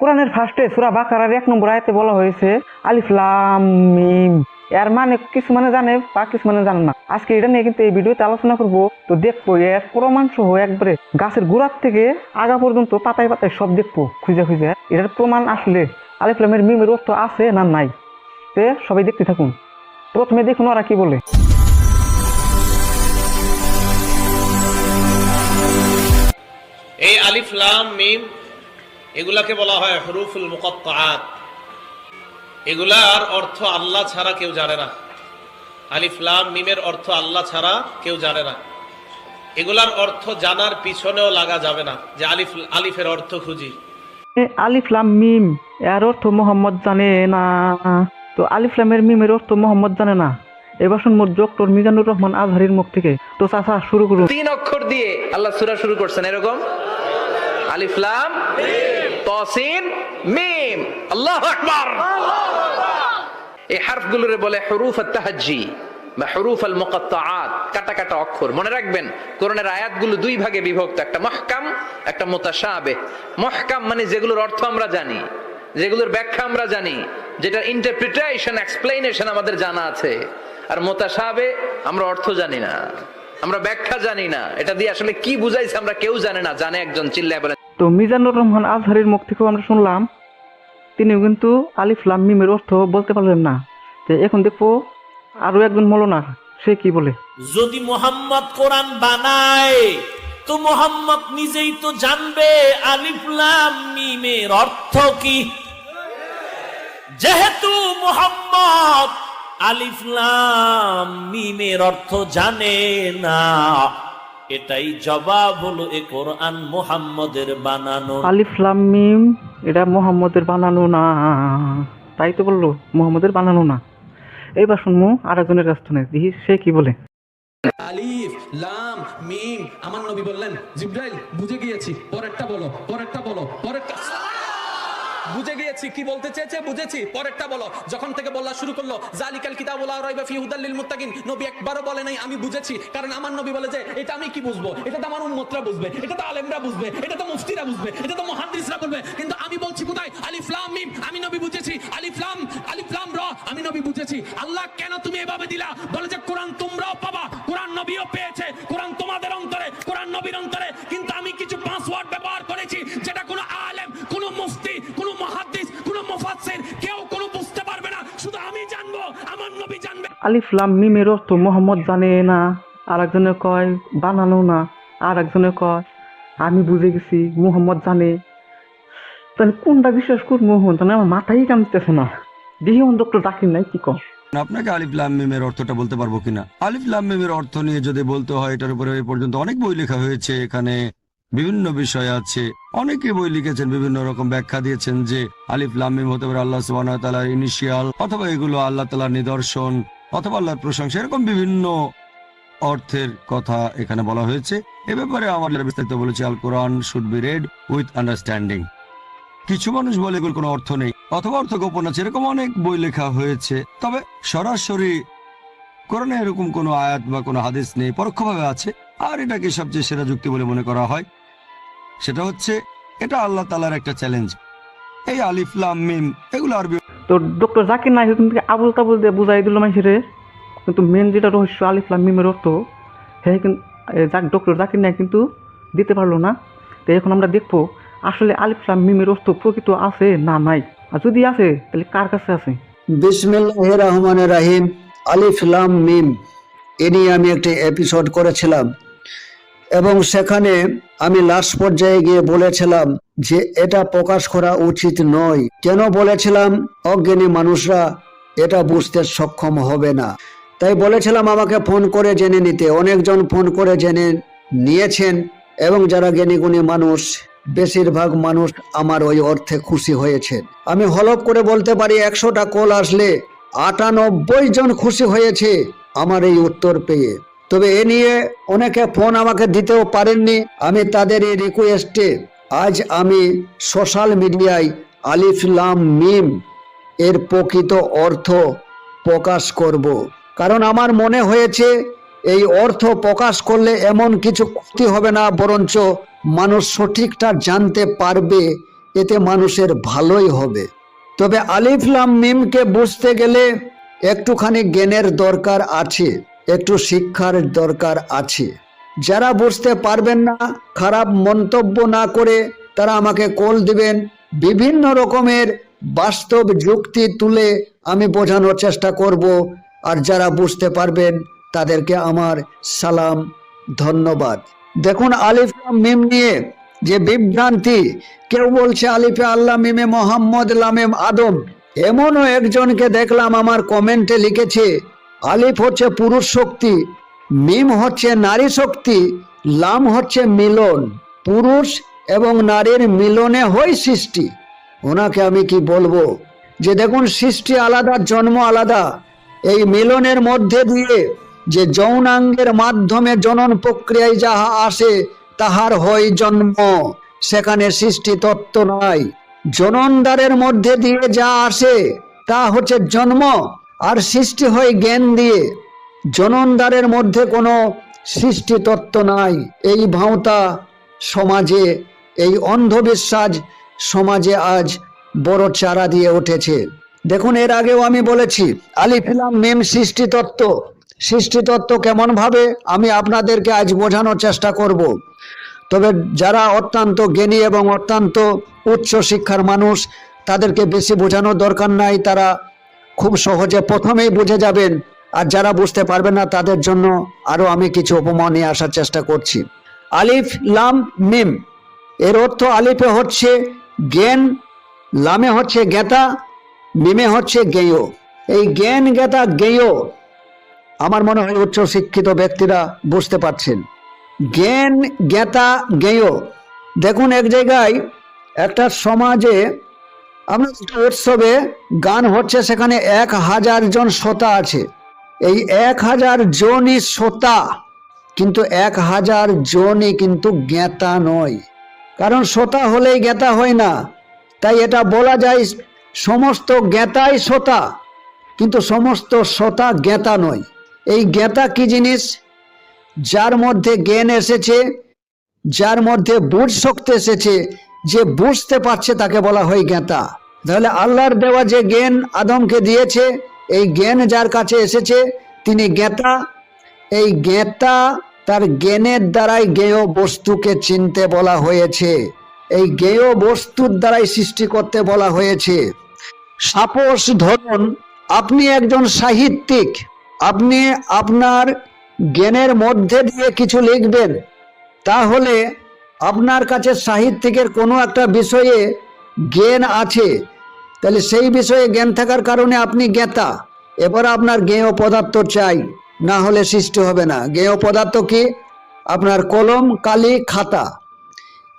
কোরআনের ফার্স্টে সুরা বাকারার এক নম্বর আয়তে বলা হয়েছে আলিফলাম মিম। এর মানে কিছু মানে জানে, বা কিছু মানে জানে না। আজকে এটা নিয়ে কিন্তু এই ভিডিওতে আলোচনা করব। তো দেখব, এর প্রমাণ সহ একবারে গাছের গোড়ার থেকে আগা পর্যন্ত পাতায় পাতায় সব দেখব, খুঁজে খুঁজে। এটার প্রমাণ আসলে আলিফলামের মিমের অর্থ আছে না নাই? তে সবাই দেখতে থাকুন। প্রথমে দেখুন ওরা কি বলে। এই আলিফ লাম মিম এগুলাকে বলা হয় হরুফুল মুকত্তাআত। এগুলার অর্থ আল্লাহ ছাড়া কেউ জানে না। আলিফ লাম মিমের অর্থ আল্লাহ ছাড়া কেউ জানে না। এগুলার অর্থ জানার পিছনেও লাগা যাবে না যে আলিফ আলিফের অর্থ খুঁজি। এ আলিফ লাম মিম এর অর্থ মোহাম্মদ জানে না। তো আলিফ লামের মিমের অর্থ মোহাম্মদ জানে না। এবার শুনব ডক্টর মিজানুর রহমান আজহারির মুখ থেকে। তো চাচা শুরু করুন। তিন অক্ষর দিয়ে আল্লাহ সূরা শুরু করছেন এরকম? আলিফ মনে যেগুলোর ব্যাখ্যা আমরা জানি যেটা ইন্টারপ্রিটেশন এক্সপ্লেনেশন আমাদের জানা আছে। আর মোতাসাবে আমরা অর্থ জানি না, আমরা ব্যাখ্যা জানি না। এটা দিয়ে আসলে কি বুঝাইছে আমরা কেউ জানে না, জানে একজন চিল্লায় বলে তো মিজানুর রহমান আজহারির মুখ থেকেও আমরা শুনলাম, তিনিও কিন্তু আলিফ লাম মিমের অর্থ বলতে পারলেন না। তো এখন দেখব আরও একজন মৌলানা, সে কি বলে? যদি মোহাম্মদ কোরআন বানায়, তো মোহাম্মদ নিজেই তো জানবে আলিফলাম মিমের অর্থ কি। যেহেতু মোহাম্মদ আলিফলাম মিমের অর্থ জানে না এটাই জবাব হলো এ কোরআন মোহাম্মদের বানানো। আলিফ লাম মিম এটা মোহাম্মদের বানানো না। তাই তো বলল মোহাম্মদের বানানো না। এইবার শুনব আরেকজনের কাছ থেকে। দেখি সে কি বলে? আলিফ লাম মিম আমার নবী বললেন জিব্রাইল বুঝে গিয়েছি পরেরটা বলো পরেরটা বলো পরেরটা বুঝে গিয়েছি, কি বলতে চেয়েছে? বুঝেছি। পরেরটা বলো। যখন থেকে বলা শুরু করল, জালিকাল কিতাবুল লা রাইবা ফি হুদাল লিল মুত্তাকিন। নবী একবারও বলে নাই, আমি বুঝেছি। কারণ আমার নবী বলে যে, এটা আমি কি বুঝব? এটা তো আমার উম্মতরা বুঝবে। এটা তো আলেমরা বুঝবে। এটা তো মুফতিরা বুঝবে। এটা তো মুহাদ্দিসরা বলবে। কিন্তু আমি বলছি কোথায়? আলিফ, লাম, মিম। আমি নবী বুঝেছি। আলিফ, লাম আলিফ, লাম, র। আমি নবী বুঝেছি। আল্লাহ কেন তুমি এভাবে দিলা? বলে যে, কোরআন তোমরাও আলিফ লাম মিমের অর্থ মোহাম্মদ জানে না। আর একজনে কয়, বানানো না। আর একজনে কয়, আমি বুঝে গেছি, মোহাম্মদ জানে। তাহলে কোনটা বিশ্বাস করব তাহলে আমার মাথায় কামতেছে না। দেখি হন ডক্টর জাকির নাই, কি কম? আপনাকে আলিফ লাম মিমের অর্থটা বলতে পারব কিনা? আলিফ লাম মিমের অর্থ নিয়ে যদি বলতে হয়, এটার উপরে এই পর্যন্ত অনেক বই লেখা হয়েছে। এখানে বিভিন্ন বিষয় আছে। অনেকে বই লিখেছেন, বিভিন্ন রকম ব্যাখ্যা দিয়েছেন যে আলিফ লাম মিম হতে পারে আল্লাহ সুবাহ ইনিশিয়াল অথবা এগুলো আল্লাহ তালার নিদর্শন। অথবা আল্লাহর প্রশংসা, এরকম বিভিন্ন অর্থের কথা এখানে বলা হয়েছে। এ ব্যাপারে আমাদের বিস্তারিত বলেছে Al Quran should be read with understanding কিছু মানুষ বলে এগুলোর কোনো অর্থ নেই, অথবা অর্থ গোপন আছে, এরকম অনেক বই লেখা হয়েছে। তবে সরাসরি কোরআনে এরকম কোনো আয়াত বা কোনো হাদিস নেই, পরোক্ষভাবে আছে। আর এটাকে সবচেয়ে সেরা যুক্তি বলে মনে করা হয়, সেটা হচ্ছে এটা আল্লাহ তালার একটা চ্যালেঞ্জ এই আলিফলাম মিম, এগুলো আরবি তো ডক্টর জাকির নাইক কিন্তু আবুল তাবুল দিয়ে বুঝাই দিল মানুষের কিন্তু মেন যেটা রহস্য, আলিফ লাম মিমের অর্থ হ্যাঁ কিন্তু ডক্টর জাকির নাইক কিন্তু দিতে পারল না। তো এখন আমরা দেখব আসলে আলিফ লাম মিমের অর্থ প্রকৃত আছে না নাই। আর যদি আছে, তাহলে কার কাছে আছে? বিসমিল্লাহ রহমান রাহিম, আলিফ লাম মিম, এ নিয়ে আমি একটি এপিসোড করেছিলাম। এবং সেখানে আমি লাস্ট পর্যায়ে গিয়ে বলেছিলাম যে এটা প্রকাশ করা উচিত নয়। কেন বলেছিলাম? অজ্ঞানী মানুষরা এটা বুঝতে সক্ষম হবে না। তাই বলেছিলাম আমাকে ফোন করে জেনে নিতে। অনেকজন ফোন করে জেনে নিয়েছেন এবং যারা জ্ঞানীগুণী মানুষ, বেশিরভাগ মানুষ আমার ওই অর্থে খুশি হয়েছেন। আমি হলপ করে বলতে পারি, একশোটা কল আসলে আটানব্বই জন খুশি হয়েছে আমার এই উত্তর পেয়ে। তবে এ নিয়ে অনেকে ফোন আমাকে দিতেও পারেননি। আমি তাদের এই রিকোয়েস্টে আজ আমি সোশ্যাল মিডিয়ায় আলিফ লাম মিম এর প্রকৃত অর্থ প্রকাশ করব। কারণ আমার মনে হয়েছে, এই অর্থ প্রকাশ করলে এমন কিছু ক্ষতি হবে না, বরঞ্চ মানুষ সঠিকটা জানতে পারবে, এতে মানুষের ভালোই হবে। তবে আলিফলাম মিমকে বুঝতে গেলে একটুখানি জ্ঞানের দরকার আছে, একটু শিক্ষার দরকার আছে। যারা বুঝতে পারবেন না, খারাপ মন্তব্য না করে তারা আমাকে কল দিবেন। বিভিন্ন রকমের বাস্তব যুক্তি তুলে আমি বোঝানোর চেষ্টা করব আর যারা বুঝতে পারবেন তাদেরকে আমার সালাম, ধন্যবাদ। দেখুন আলিফ মিম নিয়ে যে বিভ্রান্তি, কেউ বলছে আলিফে আল্লাহ মিমে মোহাম্মদ লামেম আদম। এমনও একজনকে দেখলাম আমার কমেন্টে লিখেছে, আলিফ হচ্ছে পুরুষ শক্তি মিম হচ্ছে নারী শক্তি, লাম হচ্ছে মিলন, পুরুষ এবং নারীর মিলনে হয় সৃষ্টি। ওনাকে আমি কি বলব? যে দেখুন, সৃষ্টি আলাদা, জন্ম আলাদা। এই মিলনের মধ্যে দিয়ে যে যৌনাঙ্গের মাধ্যমে জনন প্রক্রিয়ায় যাহা আসে, তাহার হয় জন্ম। সেখানে সৃষ্টি তত্ত্ব নাই। জননদ্বারের মধ্যে দিয়ে যা আসে, তা হচ্ছে জন্ম, আর সৃষ্টি হয় জ্ঞান দিয়ে। জননদ্বারের মধ্যে কোনো সৃষ্টি তত্ত্ব নাই। এই ভাঁওতা সমাজে, এই অন্ধবিশ্বাস সমাজে আজ বড় চারা দিয়ে উঠেছে। দেখুন, এর আগেও আমি বলেছি আলিফিলাম মেম সৃষ্টি তত্ত্ব সৃষ্টি তত্ত্ব কেমন ভাবে আমি আপনাদেরকে আজ বোঝানোর চেষ্টা করব। তবে যারা অত্যন্ত জ্ঞানী এবং অত্যন্ত উচ্চ শিক্ষার মানুষ, তাদেরকে বেশি বোঝানোর দরকার নাই। তারা খুব সহজে প্রথমেই বুঝে যাবেন আর যারা বুঝতে পারবে না, তাদের জন্য আরও আমি কিছু উপমা নিয়ে আসার চেষ্টা করছি। আলিফ, লাম, মিম। এর অর্থ আলিফে হচ্ছে জ্ঞান, লামে হচ্ছে জ্ঞাতা, মিমে হচ্ছে জ্ঞেয়। এই জ্ঞান, জ্ঞাতা, জ্ঞেয় আমার মনে হয় উচ্চ শিক্ষিত ব্যক্তিরা বুঝতে পারছেন। জ্ঞান, জ্ঞাতা, জ্ঞেয়। দেখুন, এক জায়গায় একটা সমাজে আমরা উৎসবে গান হচ্ছে, সেখানে এক হাজার জন শ্রোতা আছে। এই এক হাজার জনই শ্রোতা, কিন্তু এক হাজার জনই কিন্তু জ্ঞাতা নয়। কারণ শ্রোতা হলেই জ্ঞাতা হয় না। তাই এটা বলা যায় সমস্ত জ্ঞাতাই শ্রোতা, কিন্তু সমস্ত শ্রোতা জ্ঞাতা নয়। এই জ্ঞাতা কি জিনিস? যার মধ্যে জ্ঞান এসেছে, যার মধ্যে বুঝ শক্তি এসেছে, যে বুঝতে পারছে তাকে বলা হয় জ্ঞাতা। তাহলে আল্লাহর দেওয়া যে জ্ঞান আদমকে দিয়েছে এই জ্ঞান যার কাছে এসেছে, তিনি জ্ঞাতা। এই জ্ঞাতা তার জ্ঞানের দ্বারাই জ্ঞেয় বস্তুকে চিনতে বলা হয়েছে। এই জ্ঞেয় বস্তুর দ্বারাই সৃষ্টি করতে বলা হয়েছে। সাপোজ ধরুন, আপনি একজন সাহিত্যিক, আপনি আপনার জ্ঞানের মধ্যে দিয়ে কিছু লিখবেন, তাহলে আপনার কাছে সাহিত্যিকের কোনো একটা বিষয়ে জ্ঞান আছে। তাহলে সেই বিষয়ে জ্ঞান থাকার কারণে আপনি জ্ঞাতা। এবার আপনার জ্ঞেয় পদার্থ চাই, না হলে সৃষ্টি হবে না। জ্ঞেয় পদার্থ কি? আপনার কলম, কালি, খাতা।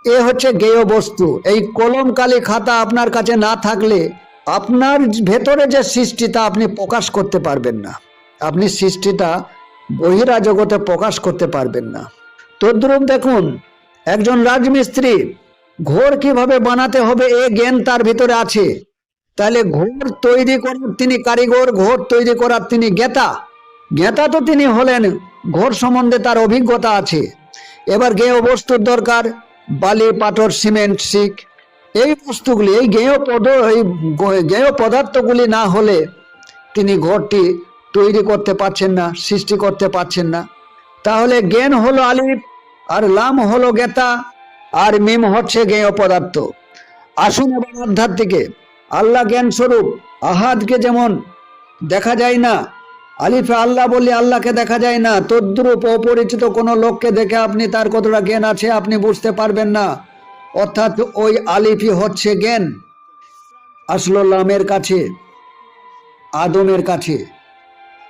এ হচ্ছে জ্ঞেয় বস্তু। এই কলম, কালি, খাতা আপনার কাছে না থাকলে আপনার ভেতরে যে সৃষ্টিটা আপনি প্রকাশ করতে পারবেন না। আপনি সৃষ্টিটা বহিরা জগতে প্রকাশ করতে পারবেন না। তদ্রুপ দেখুন, একজন রাজমিস্ত্রি ঘোর কীভাবে বানাতে হবে এ জ্ঞান তার ভিতরে আছে। তাহলে ঘোর তৈরি করার তিনি কারিগর, ঘোর তৈরি করার তিনি জ্ঞাতা। জ্ঞাতা তো তিনি হলেন, ঘোর সম্বন্ধে তার অভিজ্ঞতা আছে। এবার জ্ঞেয় বস্তুর দরকার, বালি, পাথর, সিমেন্ট শিক এই বস্তুগুলি, এই জ্ঞেয় পদ, এই গ- পদার্থগুলি না হলে তিনি ঘরটি তৈরি করতে পারছেন না, সৃষ্টি করতে পারছেন না। তাহলে জ্ঞান হলো আলিফ, আর লাম হলো জ্ঞাতা, আর মিম হচ্ছে জ্ঞেয় পদার্থ। আসুন এবার আধ্যাত্মিকে আল্লাহ জ্ঞান স্বরূপ আহাদকে যেমন দেখা যায় না, আলিফে আল্লাহ বললে আল্লাহকে দেখা যায় না, তদ্রুপ অপরিচিত কোনো লোককে দেখে আপনি তার কতটা জ্ঞান আছে আপনি বুঝতে পারবেন না। অর্থাৎ ওই আলিফই হচ্ছে জ্ঞান। আসলো লামের কাছে, আদমের কাছে।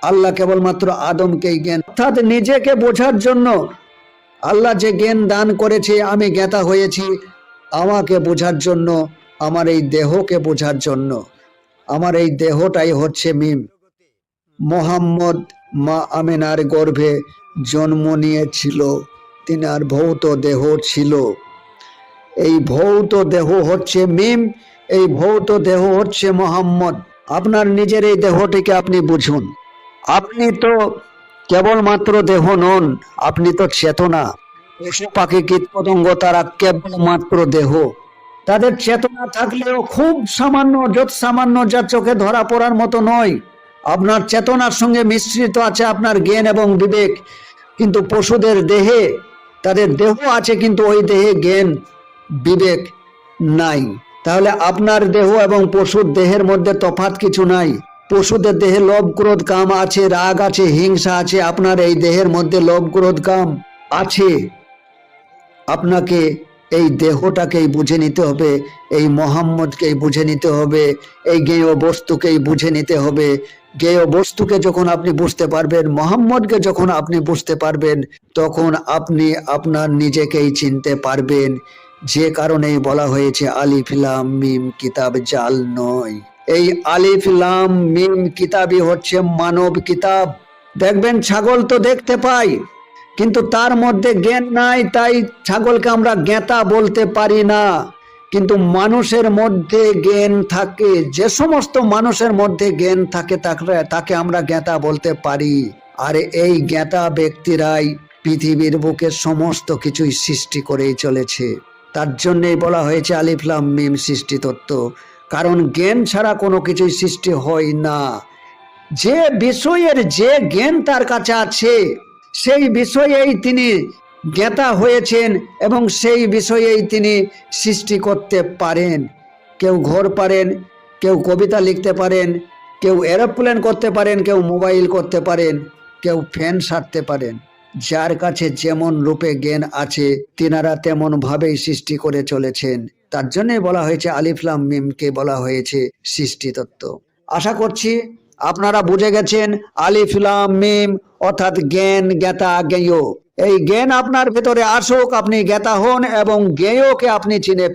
আল্লাহ কেবলমাত্র আদমকেই জ্ঞান। অর্থাৎ নিজেকে বোঝার জন্য আল্লাহ যে জ্ঞান দান করেছে, আমি জ্ঞাতা হয়েছি, আমাকে বোঝার জন্য আমার এই দেহকে বোঝার জন্য। আমার এই দেহটাই হচ্ছে মিম। মোহাম্মদ মা আমেনার গর্ভে জন্ম নিয়েছিল। তিনার ভৌত দেহ ছিল। এই ভৌত দেহ হচ্ছে মিম, এই ভৌত দেহ হচ্ছে মোহাম্মদ। আপনার নিজের এই দেহটিকে আপনি বুঝুন। আপনি তো কেবলমাত্র দেহ নন, আপনি তো চেতনা। পশু পাখি কীট পতঙ্গ তারা কেবলমাত্র দেহ। তাদের চেতনা থাকলেও খুব সামান্য যত সামান্য যা চোখে ধরা পড়ার মতো নয়। আপনার চেতনার সঙ্গে মিশ্রিত আছে আপনার জ্ঞান এবং বিবেক। কিন্তু পশুদের দেহে, তাদের দেহ আছে কিন্তু ওই দেহে জ্ঞান, বিবেক নাই। তাহলে আপনার দেহ এবং পশুর দেহের মধ্যে তফাৎ কিছু নাই। পশুদের দেহে লোভ, ক্রোধ, কাম আছে, রাগ আছে, হিংসা আছে। আপনার এই দেহের মধ্যে লোভ, ক্রোধ, কাম আছে। আপনাকে এই দেহটাকেই বুঝে নিতে হবে, এই মোহাম্মদকেই বুঝে নিতে হবে, এই জ্ঞেয় বস্তুকেই বুঝে নিতে হবে। জ্ঞেয় বস্তুকে যখন আপনি বুঝতে পারবেন, মোহাম্মদকে যখন আপনি বুঝতে পারবেন, তখন আপনি আপনার নিজেকেই চিনতে পারবেন। যে কারণেই বলা হয়েছে, আলিফ লাম মিম কিতাব জাল নয়। এই আলিফ লাম মিম কিতাবই হচ্ছে মানব কিতাব। দেখবেন ছাগল তো দেখতে পাই কিন্তু তার মধ্যে জ্ঞান নাই, তাই ছাগলকে আমরা জ্ঞাতা বলতে পারি না। কিন্তু মানুষের মধ্যে জ্ঞান থাকে, যে সমস্ত মানুষের মধ্যে জ্ঞান থাকে, তাকে আমরা জ্ঞাতা বলতে পারি। আর এই জ্ঞাতা ব্যক্তিরাই পৃথিবীর বুকে সমস্ত কিছুই সৃষ্টি করেই চলেছে। তার জন্যেই বলা হয়েছে আলিফলাম মিম সৃষ্টি তত্ত্ব। কারণ জ্ঞান ছাড়া কোনো কিছুই সৃষ্টি হয় না। যে বিষয়ের যে জ্ঞান তার কাছে আছে সেই বিষয়েই তিনি জ্ঞাতা হয়েছেন এবং সেই বিষয়েই তিনি সৃষ্টি করতে পারেন। কেউ ঘর পারেন, কেউ কবিতা লিখতে পারেন, কেউ এরোপ্লেন করতে পারেন, কেউ মোবাইল করতে পারেন, কেউ ফ্যান সারতে পারেন। যার কাছে যেমন রূপে জ্ঞান আছে, তিনারা তেমন ভাবেই সৃষ্টি করে চলেছেন। তার জন্যই বলা হয়েছে আলিফলাম মিমকে বলা হয়েছে সৃষ্টি তত্ত্ব আশা করছি আপনারা বুঝে গেছেন আলিফলাম মিম, অর্থাৎ জ্ঞান, জ্ঞাতা, জ্ঞেয়। এই জ্ঞান আপনার ভেতরে আসুক, আপনি জ্ঞাতা হন এবং জ্ঞেয়কে আপনি চিনে